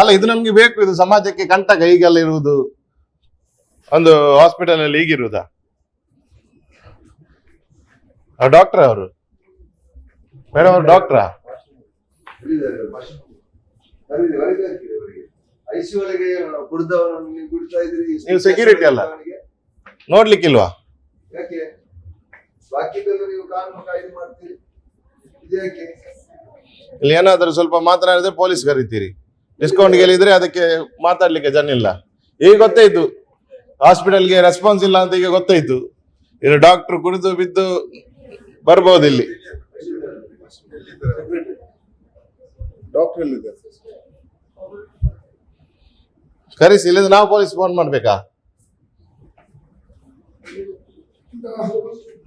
ಅಲ್ಲ. ಇದು ನಮ್ಗೆ ಬೇಕು, ಇದು ಸಮಾಜಕ್ಕೆ ಕಂಟಕ ಈಗೆಲ್ಲ ಇರುವುದು. ಒಂದು ಹಾಸ್ಪಿಟಲ್ ಅಲ್ಲಿ ಈಗಿರುವುದ ಡಾಕ್ಟರ್ ಅವರು? ಮೇಡಮ್ ಅವರು ಡಾಕ್ಟ್ರಾ ನೀವು ಸೆಕ್ಯೂರಿಟಿ ಅಲ್ಲ? ನೋಡ್ಲಿಕ್ಕಿಲ್ವಾ? ಇಲ್ಲಿ ಏನಾದರೂ ಸ್ವಲ್ಪ ಮಾತನಾಡಿದ್ರೆ ಪೊಲೀಸ್ ಕರಿತೀರಿ. ಡಿಸ್ಕೌಂಟ್ ಗೆಲ್ಲಿದ್ರೆ ಅದಕ್ಕೆ ಮಾತಾಡ್ಲಿಕ್ಕೆ ಜನ ಇಲ್ಲ. ಈಗ ಗೊತ್ತಾಯ್ತು ಹಾಸ್ಪಿಟಲ್ಗೆ ರೆಸ್ಪಾನ್ಸ್ ಇಲ್ಲ ಅಂತ ಈಗ ಗೊತ್ತಾಯ್ತು ಇಲ್ಲಿ ಡಾಕ್ಟರ್ ಕುಡಿದು ಬಿದ್ದು ಬರ್ಬೋದು ಇಲ್ಲಿ. ಡಾಕ್ಟರ್ ಇಲ್ಲದ ಕರೆಸಿ ಇಲ್ಲದ್ರೆ ನಾವು ಪೊಲೀಸ್ ಫೋನ್ ಮಾಡ್ಬೇಕಾ?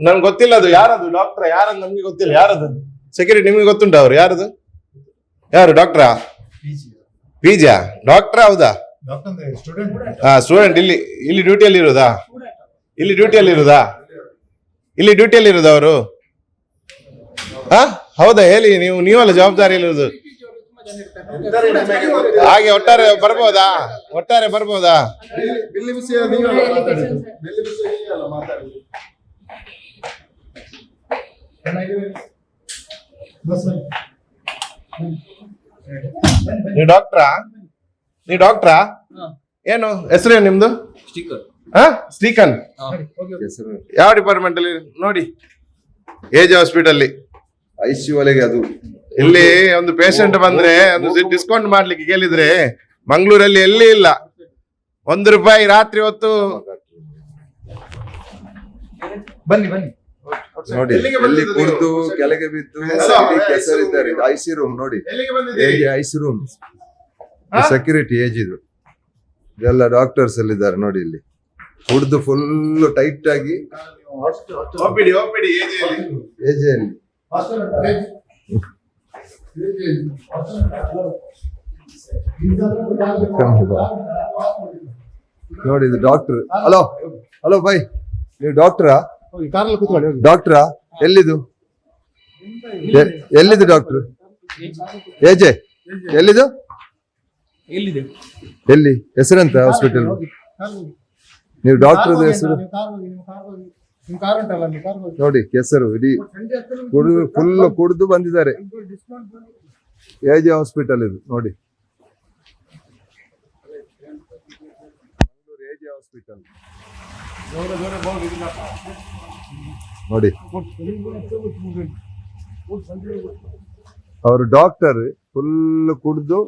ನನ್ಗೆ ಗೊತ್ತಿಲ್ಲ ಅದು ಯಾರದು ಡಾಕ್ಟರ್ ಯಾರದು ನಮ್ಗೆ ಗೊತ್ತಿಲ್ಲ ಯಾರದು ಸೆಕ್ಯೂರಿಟಿ ನಿಮಗೆ ಗೊತ್ತುಂಟ ಅವ್ರು? ಯಾರದು? ಯಾರು ಡಾಕ್ಟ್ರಾ ಪಿಜಿಯಾ ಡಾಕ್ಟ್ರಾ ಹೌದಾ? ಹಾ ಸ್ಟೂಡೆಂಟ್ ಇಲ್ಲಿ ಇಲ್ಲಿ ಡ್ಯೂಟಿಯಲ್ಲಿ ಇರೋದಾ? ಇಲ್ಲಿ ಡ್ಯೂಟಿಯಲ್ಲಿ ಇರೋದಾ? ಇಲ್ಲಿ ಡ್ಯೂಟಿಯಲ್ಲಿ ಇರೋದು ಅವರು? ಹಾ ಹೌದಾ? ಹೇಳಿ, ನೀವು, ನೀವಲ್ಲ ಜವಾಬ್ದಾರಿ ಇರೋದು ಹಾಗೆ ಒಟ್ಟಾರೆ ಬರ್ಬೋದಾ? ಒಟ್ಟಾರೆ ಬರ್ಬೋದಾ? ಬಿಲ್ಲಿ ನೀವು ಡಾಕ್ಟ್ರಾ? ನೀ ಡಾಕ್ಟ್ರಾ? ಏನು ಹೆಸರು ನಿಮ್ದು? ಹಾ ಶ್ರೀಕಾಂತ್ ಹೆಸರು ಯಾವ ಡಿಪಾರ್ಟ್ಮೆಂಟ್ ಅಲ್ಲಿ? ನೋಡಿ. ಏಜ್ ಹಾಸ್ಪಿಟಲ್ ಅಲ್ಲಿ. ಐಸಿ ಒಳಗೆ ಅದು. ಇಲ್ಲಿ ಒಂದು ಪೇಷಂಟ್ ಬಂದ್ರೆ ಒಂದು ಡಿಸ್ಕೌಂಟ್ ಮಾಡ್ಲಿಕ್ಕೆ ಕೇಳಿದ್ರೆ ಮಂಗಳೂರಲ್ಲಿ ಎಲ್ಲಿ ಇಲ್ಲ. ಒಂದು ರೂಪಾಯಿ ರಾತ್ರಿ ಹೊತ್ತು ಬನ್ನಿ ಬನ್ನಿ. ನೋಡಿ ಅಲ್ಲಿ ಕುಡ್ದು? ಕೆಳಗೆ ಬಿದ್ದು ಕೆಸರಿದ್ದಾರೆ. ಇದು ಐಸಿ ರೂಮ್ ನೋಡಿ. IC room? ಸೆಕ್ಯೂರಿಟಿ ಏಜ್ ಇದು. ಎಲ್ಲ ಡಾಕ್ಟರ್ಸ್ ಎಲ್ಲ ಇದ್ದಾರೆ ನೋಡಿ ಇಲ್ಲಿ. ಕುಡಿದು ಫುಲ್ ಟೈಟ್ ಆಗಿ. ಓಪಿಡಿ ಓಪಿಡಿ ಏಜ್ ಏಜ್ ಅಲ್ಲಿ. ನೋಡಿ ಇದು ಡಾಕ್ಟರ್ ಹಲೋ ಹಲೋ ಬೈ ನೀವು ಡಾಕ್ಟ್ರಾ ಡಾಕ್ಟ್ರಾ? ಎಲ್ಲಿದು? ಎಲ್ಲಿದು ಡಾಕ್ಟ್ರ್? ಏಜೆ ಎಲ್ಲಿದು? ಎಲ್ಲಿದೆ? ಎಲ್ಲಿ? ಹೆಸರಂತ ಹಾಸ್ಪಿಟಲ್ ನೀವು ಡಾಕ್ಟರ್ ಹೆಸರು? ನೋಡಿ ಹೆಸರು ಇಡೀ ಕುಡಿದು ಫುಲ್ ಕುಡಿದು ಬಂದಿದ್ದಾರೆ. ಏಜೆ ಎಜೆ ಹಾಸ್ಪಿಟಲ್ ಇದು ನೋಡಿ. ಏಜೆ ಹಾಸ್ಪಿಟಲ್ ನೋಡಿ. ಅವರು ಡಾಕ್ಟರ್ ಫುಲ್ ಕುಡಿದು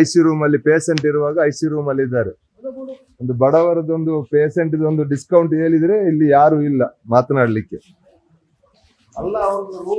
ಐಸಿ ರೂಮ್ ಅಲ್ಲಿ ಪೇಷಂಟ್ ಇರುವಾಗ ಐಸಿ ರೂಮ್ ಅಲ್ಲಿ ಇದ್ದಾರೆ. ಒಂದು ಬಡವರದೊಂದು ಪೇಷಂಟ್ ಒಂದು ಡಿಸ್ಕೌಂಟ್ ಹೇಳಿದ್ರೆ ಇಲ್ಲಿ ಯಾರು ಇಲ್ಲ ಮಾತನಾಡ್ಲಿಕ್ಕೆ.